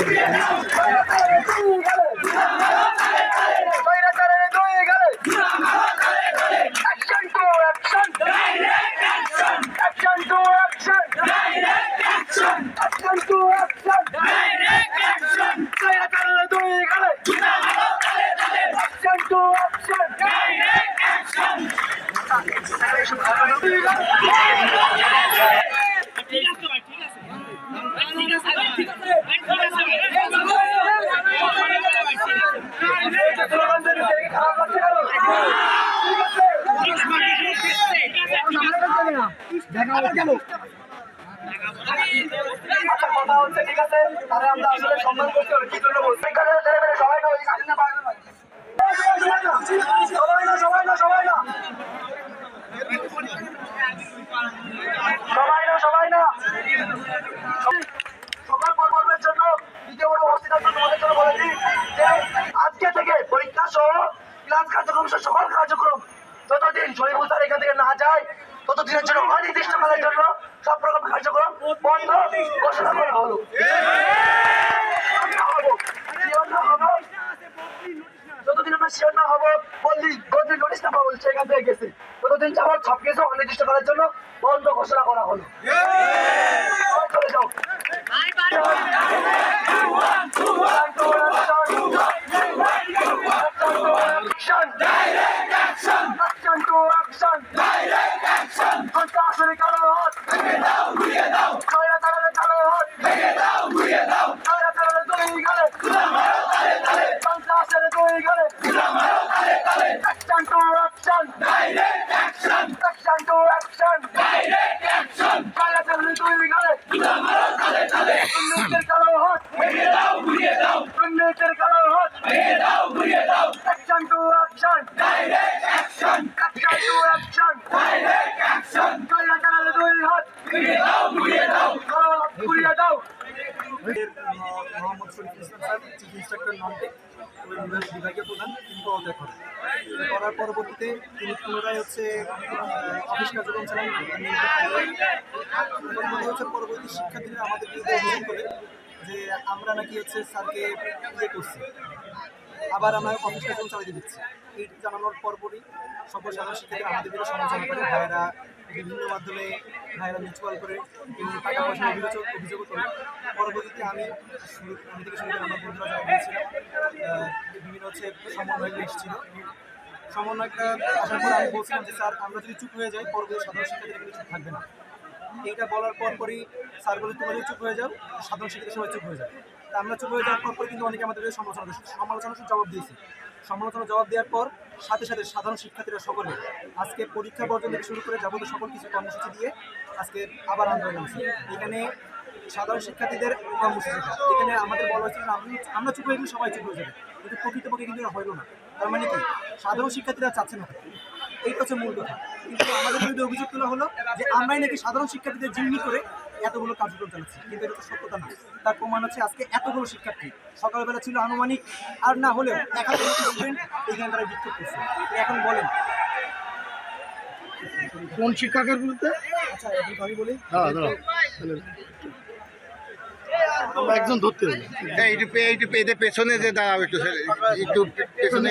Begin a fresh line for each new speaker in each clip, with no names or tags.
Yeah, yeah, yeah. সকল পর্বের দ্বিতীয় বড় যে আজকে থেকে পরীক্ষা সহ ক্লাস কার্যক্রম সকল কার্যক্রম যতদিন শরীফুল এখান থেকে না যায় ততদিনের জন্য অনির্দিষ্টকালের জন্য সব রকম কার্যক্রম বন্ধ ঘোষণা করা হলো? যতদিন আমরা না অনির্দিষ্টকালের জন্য বন্ধ ঘোষণা করা হলো চলে যাও সন্ত্রাসের কালো হাত ভেঙে দাও ঘুরিয়ে দাও স্বৈরাচারের কালো হাত ভেঙে দাও ঘুরিয়ে দাও স্বৈরাচারের দুই গালে সন্ত্রাসের দুই গালে Action to action! Direct action! Action to action! Direct action! স্বৈরাচারের দুই গালে দুর্নীতির কালো হাত ভেঙে দাও ঘুরিয়ে দাও দুর্নীতির কালো হাত ভেঙে দাও ঘুরিয়ে দাও Action to action! Direct action! Action to action! Direct action! স্বৈরাচারের দুই হাত ভেঙে দাও ঘুরিয়ে দাও ঘুরিয়ে দাও
মোহাম্মদ শরীফ ইসলাম প্রধান, তিনি করেন করার পরবর্তীতে তিনি পুনরায় হচ্ছে অফিস কার্যক্রম চালান হচ্ছে পরবর্তী শিক্ষার্থীরা আমাদের বিরুদ্ধে অভিযোগ করে যে আমরা নাকি হচ্ছে স্যারকে ইয়ে করছি, আবার আমরা অফিস কার্যক্রম চালিয়ে দিচ্ছি। এই জানানোর পরপরই সকল সাধারণ শিক্ষার্থীরা আমাদের সমালোচনা করে, ভাইয়েরা বিভিন্ন মাধ্যমে ভাইয়েরা মিউচুয়াল করে এবং টাকা পয়সা অভিযোগ অভিযোগ করে। পরবর্তীতে আমি আমি থেকে শুরু করে আমার বন্ধুরা যারা গিয়েছিলাম বিভিন্ন হচ্ছে সমন্বয় এসেছিল সমন্বয়টা আসার পর আমি বলছিলাম যে, স্যার, আমরা যদি চুপ হয়ে যাই, পরবর্তী সাধারণ শিক্ষার্থীরা কিন্তু চুপ থাকবে না। এইটা বলার পর পরই স্যার বলে, তোমরা যদি চুপ হয়ে যাও, সাধারণ শিক্ষার্থী সবাই চুপ হয়ে যাবে। তা আমরা চুপ হয়ে যাওয়ার পর কিন্তু অনেকে আমাদের সমালোচনা করেছে। সমালোচনার জবাব দিয়েছি। সমালোচনা জবাব দেওয়ার পর সাথে সাথে সাধারণ শিক্ষার্থীরা সকলে আজকে পরীক্ষা বর্জন থেকে শুরু করে যাবতীয় সকল কিছু কর্মসূচি দিয়ে আজকে আবার আন্দোলন হচ্ছে এখানে সাধারণ শিক্ষার্থীদের কর্মসূচিটা এখানে আমাদের বলা হয়েছে যে আমি আমরা চুপ হয়ে সবাই চুপ হয়ে যাবে। কিন্তু প্রকৃতপক্ষে কিন্তু হইল না। তার মানে কি? সাধারণ শিক্ষার্থীরা চাচ্ছে না। এইটা হচ্ছে মূল কথা। কিন্তু আমাদের বিরুদ্ধে অভিযোগ তোলা হলো যে আমরাই নাকি সাধারণ শিক্ষার্থীদের জিম্মি করে এতগুলো কার্যক্রম চালাচ্ছে কিন্তু এটা তো সত্যতা না। তার প্রমাণ হচ্ছে আজকে এতগুলো শিক্ষার্থী। সকালবেলা ছিল আনুমানিক আর না হলেও এক হাজার স্টুডেন্ট এখানে তারা বিক্ষোভ করছে এখন বলেন।
কোন শিক্ষকের বিরুদ্ধে
আচ্ছা আমি বলি।
আমরা একজন ধরতে
এদের পেছনে যে দাঁড়াও একটু একটু পেছনে।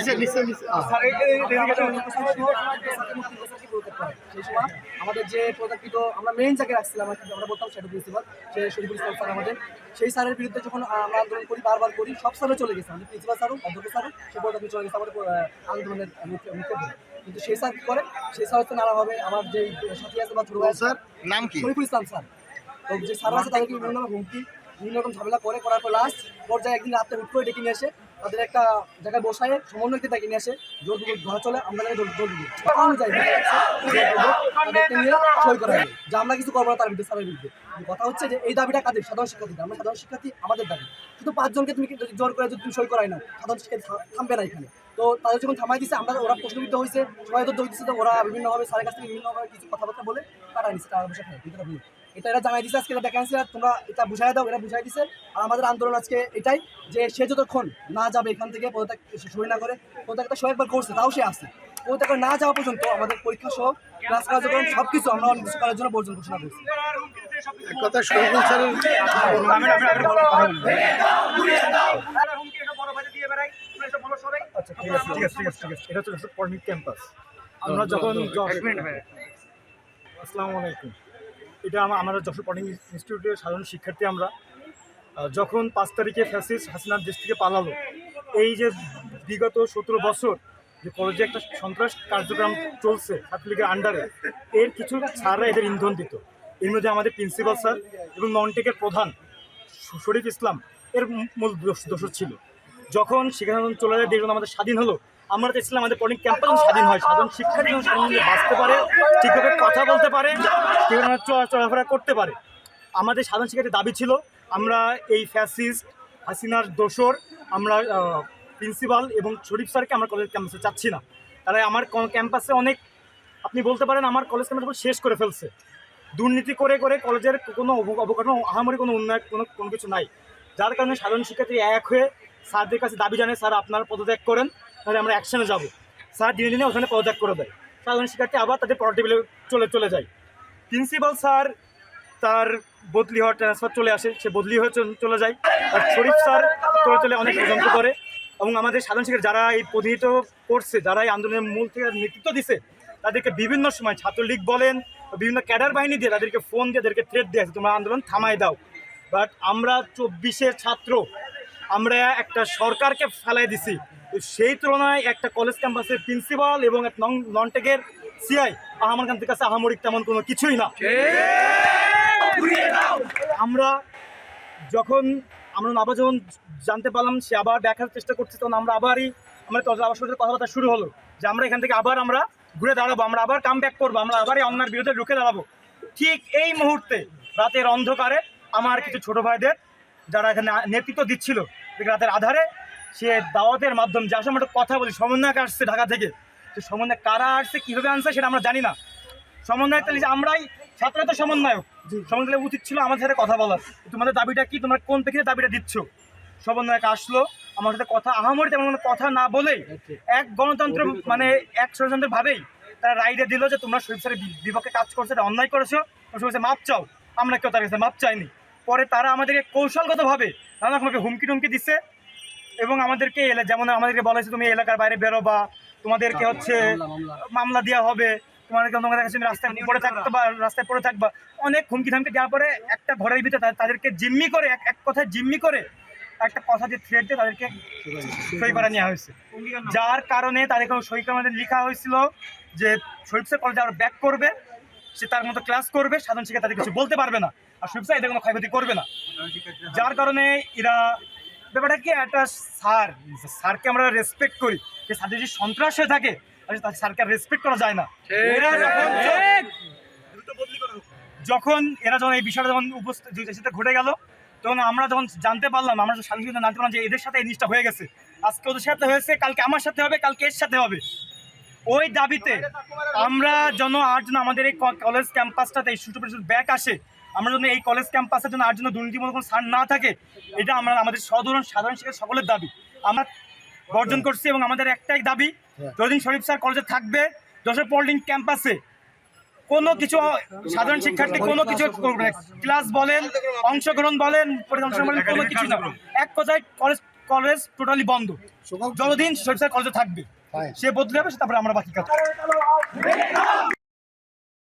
আমাদের যে প্রতাপিত আমরা মেইন জায়গায় রাখছিলাম আর কি, আমরা বলতাম সেটা প্রিন্সিপাল সে শরীফুল ইসলাম স্যার আমাদের। সেই স্যারের বিরুদ্ধে যখন আমরা আন্দোলন করি বারবার করি সব স্যারও চলে গেছে। আমাদের প্রিন্সিপাল স্যারও অধ্যক্ষ স্যারও সে প্রতাপি চলে গেছে আমাদের আন্দোলনের মুখে মুখে কিন্তু সেই স্যার কি করে? সেই স্যার হচ্ছে নানাভাবে আমার যে সাথী আছে বা ছোট আছে,
স্যার
নাম কি?
শরীফুল ইসলাম স্যার। তো যে স্যার আছে তাদেরকে বিভিন্ন হুমকি বিভিন্ন রকম ঝামেলা করে, করার পর লাস্ট পর্যায়ে একদিন রাত্রে হুট করে ডেকে নিয়ে এসে তাদের একটা জায়গায় বসায় সমন্বয়কে ডেকে নিয়ে আসে জোর দুপুর ধরা চলে, আমরা জোর জোর হবে যে আমরা কিছু করব না, তার বিরুদ্ধে স্যারের বিরুদ্ধে। কথা হচ্ছে যে, এই দাবিটা কাদের? সাধারণ শিক্ষার্থীদের আমরা সাধারণ শিক্ষার্থী, আমাদের দাবি। শুধু পাঁচজনকে তুমি জোর করে যদি তুমি সই করাই না সাধারণ শিক্ষার্থী থামবে না এখানে। তো তাদের যখন থামাই দিছে, আমরা ওরা প্রশ্নবিদ্ধ হয়েছে, সবাই তো দিচ্ছে তো ওরা বিভিন্নভাবে স্যারের কাছ থেকে বিভিন্নভাবে কিছু কথাবার্তা বলে কাটাই নিচ্ছে টাকা পয়সা খায় ভুল এটা জানাই দিছে আজকে এটা আর তোমরা এটা বুঝাই দাও এটা বুঝাই দিছে। আর আমাদের আন্দোলন আজকে এটাই যে সে যতক্ষণ না যাবে এখান থেকে পদত্যাগ সই না করে পদত্যাগটা সে একবার করছে তাও সে আসছে পদত্যাগ না যাওয়া পর্যন্ত আমাদের পরীক্ষা সহ ক্লাস কার্যক্রম সব কিছু আমরা অনির্দিষ্টকালের জন্য বর্জন ঘোষণা করছি।
কথা শহীদুল স্যারের
আমি আমি আমি বলব
ঠিক আছে ঠিক আছে ঠিক আছে। এটা হচ্ছে ক্যাম্পাস আমরা যখন আসসালামু আলাইকুম। এটা আমা- আমরা যশোর পলিটেকনিক ইনস্টিটিউটের সাধারণ শিক্ষার্থী আমরা। যখন পাঁচ তারিখে ফ্যাসিস হাসিনার দেশ থেকে পালালো, এই যে বিগত সতেরো বছর যে কলেজে একটা সন্ত্রাস কার্যক্রম চলছে ছাত্রলীগের আন্ডারে এর কিছু স্যাররা এদের ইন্ধন দিত। এর মধ্যে আমাদের প্রিন্সিপাল স্যার এবং ননটেকের প্রধান শরীফ ইসলাম, এর মূল দোষ ছিল। যখন সেখানে চলে যায় দেশ যখন আমাদের স্বাধীন হলো। আমরা চাইছিলাম আমাদের পলিটিক ক্যাম্পাস স্বাধীন হয়, সাধারণ শিক্ষার্থী যেন স্বাধীনভাবে বাঁচতে পারে, ঠিকভাবে কথা বলতে পারে ঠিকভাবে চলা- চলাফেরা করতে পারে। আমাদের সাধারণ শিক্ষার্থীর দাবি ছিল, আমরা এই ফ্যাসিস্ট হাসিনার দোসর আমরা প্রিন্সিপাল এবং শরীফ স্যারকে আমরা কলেজ ক্যাম্পাসে চাচ্ছি না। তারা আমার ক্যাম্পাসে অনেক, আপনি বলতে পারেন আমার কলেজ ক্যাম্পাস শেষ করে ফেলছে। দুর্নীতি করে করে কলেজের কোনো অব- অবকাঠামো, আহামরি কোনো উন্নয়ন, কোনো কোনো কিছু নাই। যার কারণে সাধারণ শিক্ষার্থী এক হয়ে স্যারদের কাছে দাবি জানায় স্যার আপনারা পদত্যাগ করেন, তাহলে আমরা অ্যাকশনে যাব। স্যার দিনে দিনে ওখানে পদত্যাগ করে দেয়। সাধারণ শিক্ষার্থী আবার তাদের পড়া টেবিলে চলে চলে যায়। প্রিন্সিপাল স্যার তার বদলি হওয়ার ট্রান্সফার চলে আসে, সে বদলি হয়ে চলে যায়। আর শরীফ স্যার চলে চলে অনেক ষড়যন্ত্র করে। এবং আমাদের সাধারণ শিক্ষার্থী যারা এই প্রতিনিধিত্ব করছে, যারা এই আন্দোলনের মূল থেকে নেতৃত্ব দিছে, তাদেরকে বিভিন্ন সময় ছাত্রলীগ বলেন, বিভিন্ন ক্যাডার বাহিনী দিয়ে তাদেরকে ফোন দিয়ে, তাদেরকে থ্রেট দিয়ে তোমরা আন্দোলন থামাই দাও। বাট আমরা চব্বিশের ছাত্র আমরা একটা সরকারকে ফেলাই দিছি। সেই তুলনায় একটা কলেজ ক্যাম্পাসের প্রিন্সিপাল এবং এক নন ননটেকের সিআই আমার কাছে আহামরিক তেমন কোনো কিছুই না। আমরা যখন আমরা আবার যখন জানতে পারলাম, সে আবার দেখার চেষ্টা করছে, তখন আমরা আবারই আমরা তখন আবার সাথে কথাবার্তা শুরু হলো যে আমরা এখান থেকে আবার আমরা ঘুরে দাঁড়াবো, আমরা আবার কাম ব্যাক করব, আমরা আবারই অন্যার বিরুদ্ধে ঢুকে দাঁড়াবো। ঠিক এই মুহূর্তে রাতের অন্ধকারে আমার কিছু ছোট ভাইদের যারা এখানে নেতৃত্ব দিচ্ছিল রাতের আধারে সে দাওয়াতের মাধ্যম যার সঙ্গে একটা কথা বলি সমন্বয়ক আসছে ঢাকা থেকে। তো সমন্বয় কারা আসছে কীভাবে আনছে সেটা আমরা জানি না। সমন্বয়ক তাহলে যে আমরাই ছাত্র তো সমন্বয়ক সমন্বয় উচিত ছিল আমাদের সাথে কথা বলার। তোমাদের দাবিটা কি তোমরা কোন প্রেক্ষিতে দাবিটা দিচ্ছ? সমন্বয়ক আসলো আমার সাথে কথা আহামরি তেমন কোনো কথা না বলেই এক গণতন্ত্র মানে এক ষড়যন্ত্র ভাবেই তারা রাইডে দিল যে তোমরা শরীফ স্যারের বিপক্ষে কাজ করছ এটা অন্যায় করেছ। স্যার মাপ চাও। আমরা কেউ তার কাছে মাপ চাইনি। পরে তারা আমাদেরকে কৌশলগতভাবে নানা রকমভাবে হুমকি টুমকি দিচ্ছে এবং আমাদেরকে এলা- যেমন আমাদেরকে বলা হয়েছে তুমি এলাকার বাইরে বেরোবা তোমাদেরকে হচ্ছে মামলা দেওয়া হবে তোমাদেরকে তোমাদের কাছে তুমি রাস্তায় পড়ে থাকতে বা রাস্তায় পড়ে থাকবা। অনেক হুমকি ধামকি দেওয়ার পরে একটা ঘরের ভিতরে তাদেরকে জিম্মি করে এক এক কথায় জিম্মি করে একটা কথা দিয়ে থ্রেড দিয়ে তাদেরকে সই করা নেওয়া হয়েছে। যার কারণে তাদেরকে সই করা আমাদের লেখা হয়েছিল যে শরীফ স্যার কলেজে আবার ব্যাক করবে সে তার মতো ক্লাস করবে সাধারণ শিক্ষা তাদের কিছু বলতে পারবে না। আর স্যার এদের কোনো ক্ষয়ক্ষতি করবে না। যার কারণে এরা ব্যাপারটা কি একটা স্যার স্যারকে আমরা রেসপেক্ট করি। যে স্যার যদি সন্ত্রাস হয়ে থাকে তাহলে তার স্যারকে রেসপেক্ট করা যায় না। এরা যখন যখন এরা যখন এই বিষয়টা যখন উপস্থিত ঘটে গেল তখন আমরা যখন জানতে পারলাম আমরা স্বাধীন জানতে পারলাম যে এদের সাথে এই জিনিসটা হয়ে গেছে। আজকে ওদের সাথে হয়েছে কালকে আমার সাথে হবে কালকে এর সাথে হবে। ওই দাবিতে আমরা যেন আর যেন আমাদের এই কলেজ ক্যাম্পাসটাতে এই সুযোগ ব্যাক আসে আমরা যেন এই কলেজ ক্যাম্পাসের জন্য আর জন্য দুর্নীতিমূলক কোনো স্থান না থাকে এটা আমরা আমাদের সাধারণ সাধারণ শিক্ষার সকলের দাবি। আমরা বর্জন করছি এবং আমাদের একটাই দাবি যতদিন শরীফ স্যার কলেজে থাকবে যশোর পলিটিং ক্যাম্পাসে কোনো কিছু সাধারণ শিক্ষার্থী কোনো কিছু করবে না। ক্লাস বলেন অংশগ্রহণ বলেন পরিদর্শন বলেন কোনো কিছু না। এক কথায় কলেজ কলেজ টোটালি বন্ধ। যতদিন শরীফ স্যার কলেজে থাকবে সে বদলে হবে তারপরে আমরা বাকি কাজ